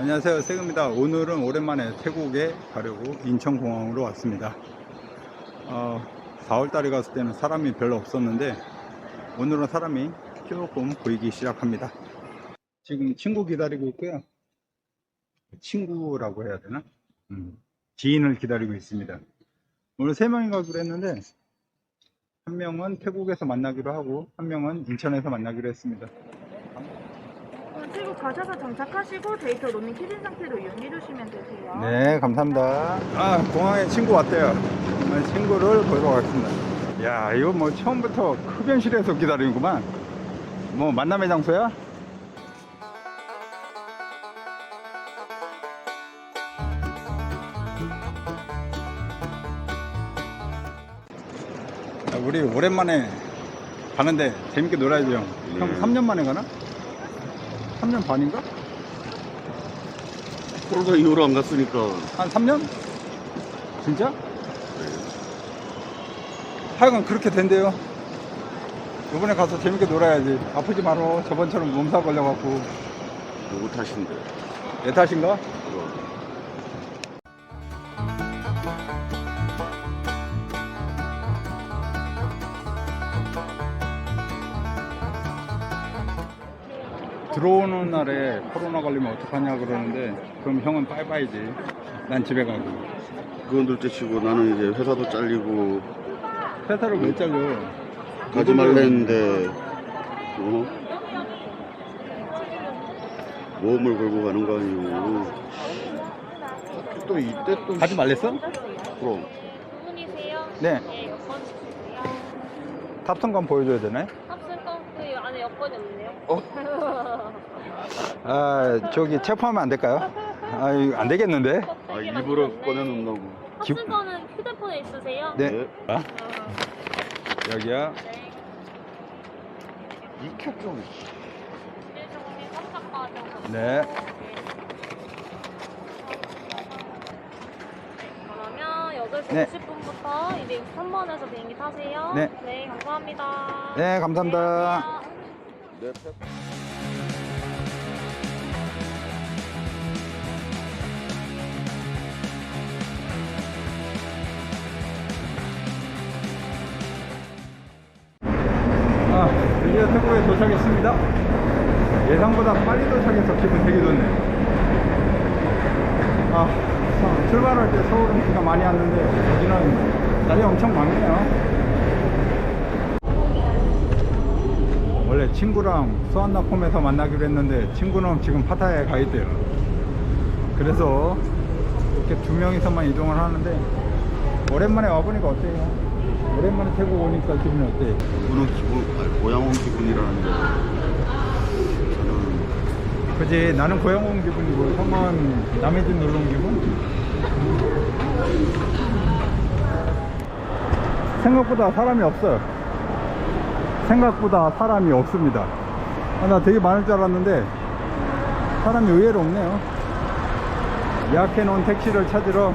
안녕하세요. 세금입니다. 오늘은 오랜만에 태국에 가려고 인천공항으로 왔습니다. 어, 4월달에 갔을 때는 사람이 별로 없었는데 오늘은 사람이 조금 보이기 시작합니다. 지금 친구 기다리고 있고요. 친구라고 해야 되나? 음, 지인을 기다리고 있습니다. 오늘 세 명이 가기로 했는데 한 명은 태국에서 만나기로 하고 한 명은 인천에서 만나기로 했습니다 어, 태국 가셔서 정착하시고 데이터 로밍 켜진 상태로 이용해 주시면 되세요. 네, 감사합니다. 아, 공항에 친구 왔대요. 친구를 보러 가겠습니다. 야, 이거 뭐 처음부터 흡연실에서 기다리는구만. 뭐 만남의 장소야? 야, 우리 오랜만에 가는데 재밌게 놀아야죠, 형. 형 네. 3년 만에 가나? 3년 반인가? 코로나 이후로 안 갔으니까 한 3년? 진짜? 하여간 그렇게 된대요. 이번에 가서 재밌게 놀아야지. 아프지 말어. 저번처럼 몸살 걸려갖고. 누구 탓인데 내 탓인가? 들어오는 날에 코로나 걸리면 어떡하냐 그러는데, 그럼 형은 빠이빠이지. 난 집에 가고. 그건 둘째 치고 나는 이제 회사도 잘리고 회사를 왜 잘려? 가지 말라 했는데 어? 모험을 걸고 가는 거 아니고 또 이때 또 가지 말랬어? 그럼? 네. 네. 탑승권 보여줘야 되네. 여권이 없네요. 아, 저기 체포하면 안 될까요? 아, 이거 안 되겠는데? 아 일부러 꺼내놓는다고 기- 탑승권은 휴대폰에 있으세요? 네. 아, 어, 여기야. 네. 익혀 좀 1종님 깜짝과정. 네. 그러면 8시 네. 50분부터 263번에서 비행기 타세요. 네. 네, 감사합니다. 네, 감사합니다. 내계 세요. 팩- 아, 드디어 태국에 도착했습니다. 예상보다 빨리 도착해서 기분 되게 좋네. 아, 참, 출발할 때 서울은 비가 많이 왔는데 여기는 날이 엄청 맑네요. 친구랑 수완나폼에서 만나기로 했는데 친구는 지금 파타야에 가 있대요. 그래서 이렇게 두 명이서만 이동을 하는데 오랜만에 와보니까 어때요? 오랜만에 태국 오니까 기분이 어때? 기분은 기분 아니, 고향 온 기분이라는데 저는 그지 나는 고향 온 기분이고 형은 남의 집 놀러 온 기분? 생각보다 사람이 없어요 생각보다 사람이 없습니다 아, 나 되게 많을 줄 알았는데 사람이 의외로 없네요 예약해 놓은 택시를 찾으러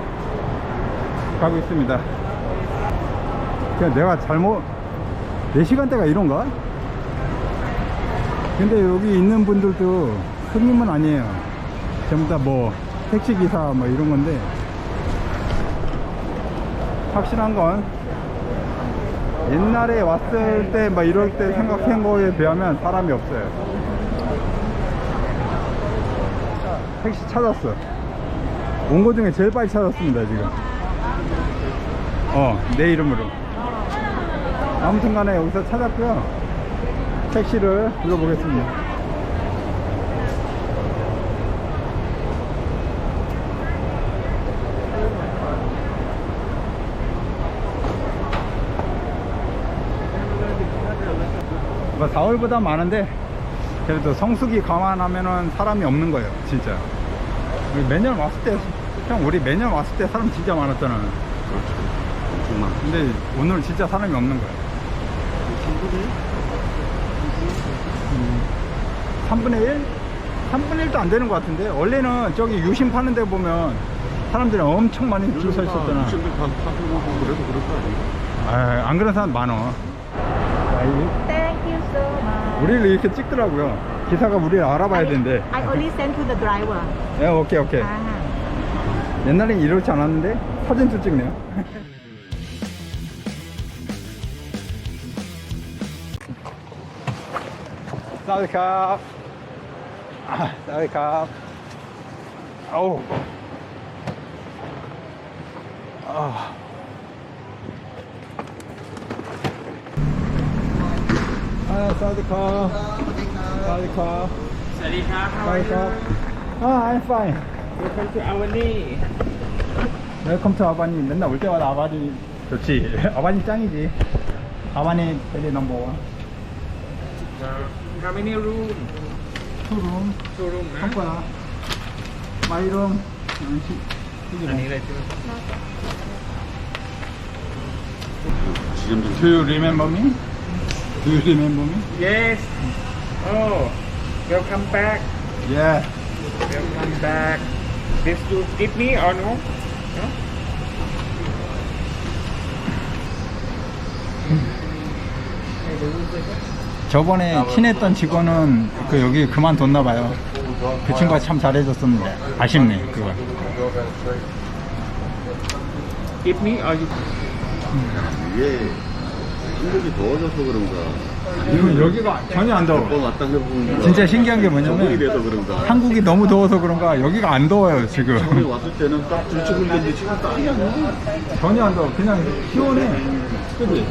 가고 있습니다 그냥 내가 잘못 내 시간대가 이런가? 근데 여기 있는 분들도 손님은 아니에요. 전부 다 뭐 택시기사 뭐 이런 건데 확실한 건 옛날에 왔을 때 막 이럴 때 생각한 거에 비하면 사람이 없어요. 택시 찾았어. 온 거 중에 제일 빨리 찾았습니다, 지금. 어, 내 이름으로. 아무튼 간에 여기서 찾았고요. 택시를 불러보겠습니다. 뭐 4월보다 많은데 그래도 성수기 감안하면은 사람이 없는 거예요, 진짜. 우리 매년 왔을 때, 형 우리 매년 왔을 때 사람 진짜 많았잖아. 그렇죠 엄청 많아 근데 오늘 진짜 사람이 없는 거야. 친구들이 3분의 1? 3분의 1도 안 되는 것 같은데 원래는 저기 유심 파는 데 보면 사람들이 엄청 많이 줄 서 있었잖아 유치원들 다 사귀고 그래도 그럴 거 아니에요 아, 안 그런 사람 많어 자, 우리를 이렇게 찍더라고요 기사가 우리를 알아봐야 된대. I only send to the driver. 예, 오케이, 오케이. 아. 옛날엔 이렇지 않았는데 사진도 찍네요. 사와디캅. 아, 사와디캅. 아우. 아. 사디카. 사디카. 사디카. 사디카. 아, I'm fine. Welcome to 아바니. 웰컴 투 아바니. 맨날 올 때마다 아바니 좋지. 아바니 짱이지. 아바니 베리 넘버 원. How many room? Two room. Two room. 한 거야. My room. 아니래 지금. 지금 do you remember me? Do you remember me? Yes Oh Welcome back Yeah Welcome back This you give me or no? No? 저번에 친했던 직원은 그 여기 그만뒀나 봐요 그 친구가 참 잘해줬었는데 아쉽네 그거 Give me or you 이 게 한국이 더워져서 그런가 이거 여기가 전혀 안 더워 몇번 왔다 해보니까 진짜 신기한 게 적응이 뭐냐면 돼서 그런가 한국이 너무 더워서 그런가 여기가 안 더워요 지금 처음에 왔을 때는 딱 들쭉을렸는데 지금 땀이 안 나. 전혀 안 더워. 그냥 시원해. 그지?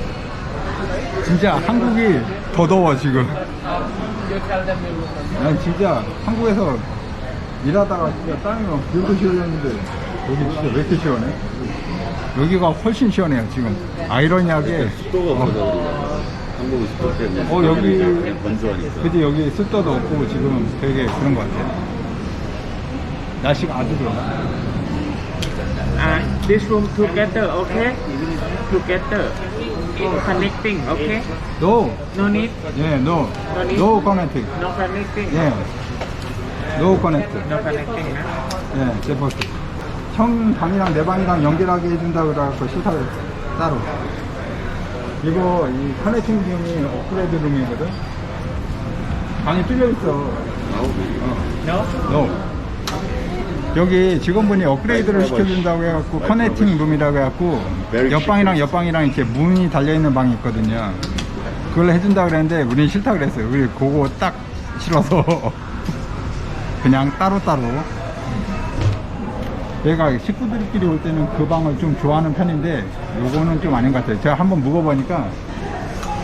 진짜 한국이 더 더워, 지금. 난 진짜 한국에서 일하다가 진짜 땀이 막 불고 시원했는데 여기 진짜 왜 이렇게 시원해? 여기가 훨씬 시원해요, 지금. 아이러니하게. 습도가 그러다 그런가 한국은 습도 때문에 어, 여기- 그냥 건조하니까 그지 여기 습도도 없고 지금 되게 그런 것 같아요. 날씨가 아주 좋아. uh, This room together okay? Together Connecting okay? No, No need 예, no, no connecting. No connecting 예, no connect. No connecting นะ 예, 데포트. 형 방이랑 내 방이랑 연결하게 해준다 그래갖고 시사를 따로. 이거 이 커넥팅 룸이 업그레이드 룸이거든. 방이 뚫려 있어. No? 너. 여기 직원분이 업그레이드를 시켜준다고 해갖고 커넥팅 룸이라고 해갖고 옆방이랑 옆방이랑 이렇게 문이 달려있는 방이 있거든요. 그걸 해준다 그랬는데 우리는 싫다 그랬어요. 우리 그거 딱 싫어서 그냥 따로따로 얘가 식구들끼리 올 때는 그 방을 좀 좋아하는 편인데 요거는 좀 아닌 것 같아요. 제가 한번 묵어보니까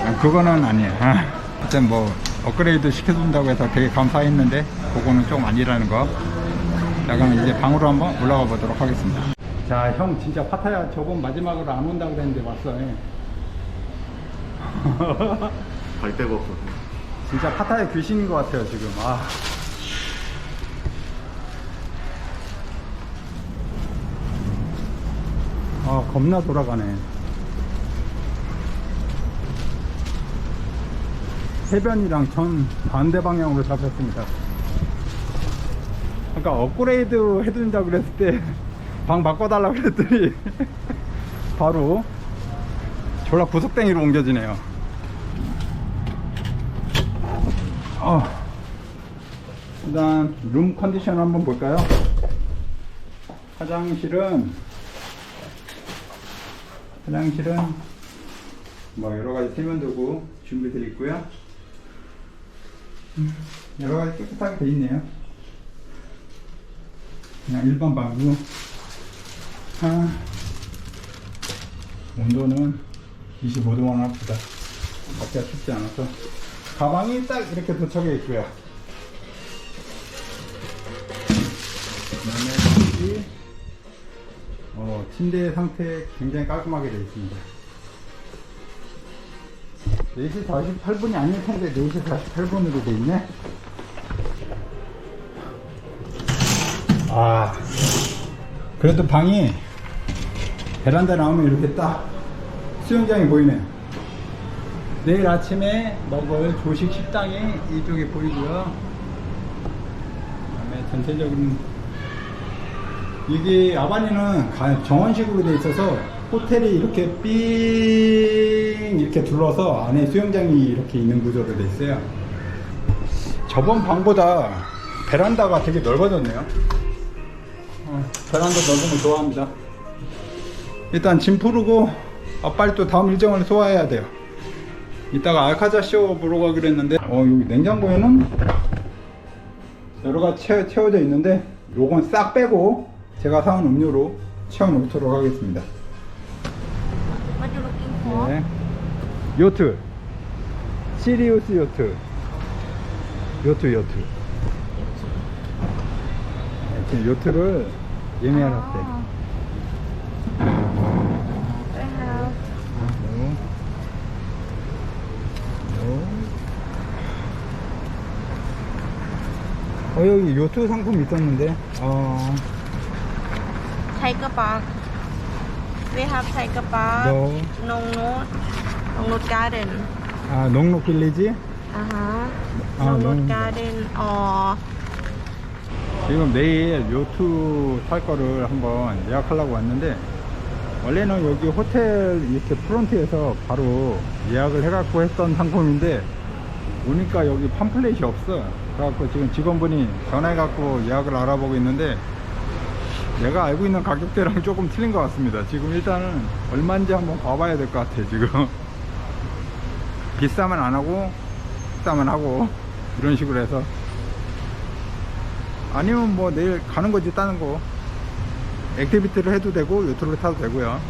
아, 그거는 아니에요. 하여튼 뭐 업그레이드 시켜준다고 해서 되게 감사했는데 그거는 좀 아니라는 거. 자 그럼 이제 방으로 한번 올라가 보도록 하겠습니다. 자 형 진짜 파타야 저번 마지막으로 안 온다고 그랬는데 왔어. 예. 갈 데가 없어 진짜 파타야 귀신인 것 같아요 지금. 아. 아 겁나 돌아가네. 해변이랑 전 반대 방향으로 잡혔습니다. 아까 업그레이드 해준다 그랬을 때 방 바꿔달라고 그랬더니 바로 졸라 구석탱이로 옮겨지네요. 어. 일단 룸 컨디션 한번 볼까요? 화장실은 화장실은 뭐 여러 가지 세면도구 준비되어 있고요. 음, 여러 가지 깨끗하게 돼 있네요. 그냥 일반 방구. 아, 온도는 25도만 합니다. 밖에 춥지 않아서. 가방이 딱 이렇게 도착해 있고요. 침대 상태 굉장히 깔끔하게 되어 있습니다. 4시 48분이 아닐 텐데 4시 48분으로 돼 있네. 아, 그래도 방이 베란다 나오면 이렇게 딱 수영장이 보이네요. 내일 아침에 먹을 조식 식당이 이쪽에 보이고요. 그다음에 전체적인 이게 아바니는 가- 정원식으로 돼 있어서 호텔이 이렇게 삥 이렇게 둘러서 안에 수영장이 이렇게 있는 구조로 돼 있어요. 저번 방보다 베란다가 되게 넓어졌네요. 어, 베란다 넓은 거 좋아합니다. 일단 짐 풀고 아, 빨리 또 다음 일정을 소화해야 돼요. 이따가 알카자 쇼 보러 가기로 했는데 어 여기 냉장고에는 여러 가지 채, 채워져 있는데 요건 싹 빼고 제가 사온 음료로 채워 놓도록 하겠습니다. What you looking for? 네. 요트 시리우스 요트 요트 요트 네, 지금 요트를 예매하러 왔대 I have 어 여기 요트 상품 있었는데 어 Tiger Park. We have Tiger Park. 너, Nongnut. Nongnut Garden. 아 농록 빌리지 Uh-huh. 아, Nongnut Nongnut. Garden or 지금 내일 요트 탈 거를 한번 예약하려고 왔는데 원래는 여기 호텔 이렇게 프론트에서 바로 예약을 해갖고 했던 상품인데 오니까 여기 팜플렛이 없어 그래갖고 지금 직원분이 전화해갖고 예약을 알아보고 있는데 내가 알고 있는 가격대랑 조금 틀린 것 같습니다. 지금 일단은 얼마인지 한번 봐봐야 될 것 같아 지금. 비싸면 안 하고 싸면 하고 이런 식으로 해서. 아니면 뭐 내일 가는 거지 따는 거. 액티비티를 해도 되고 요트를 타도 되고요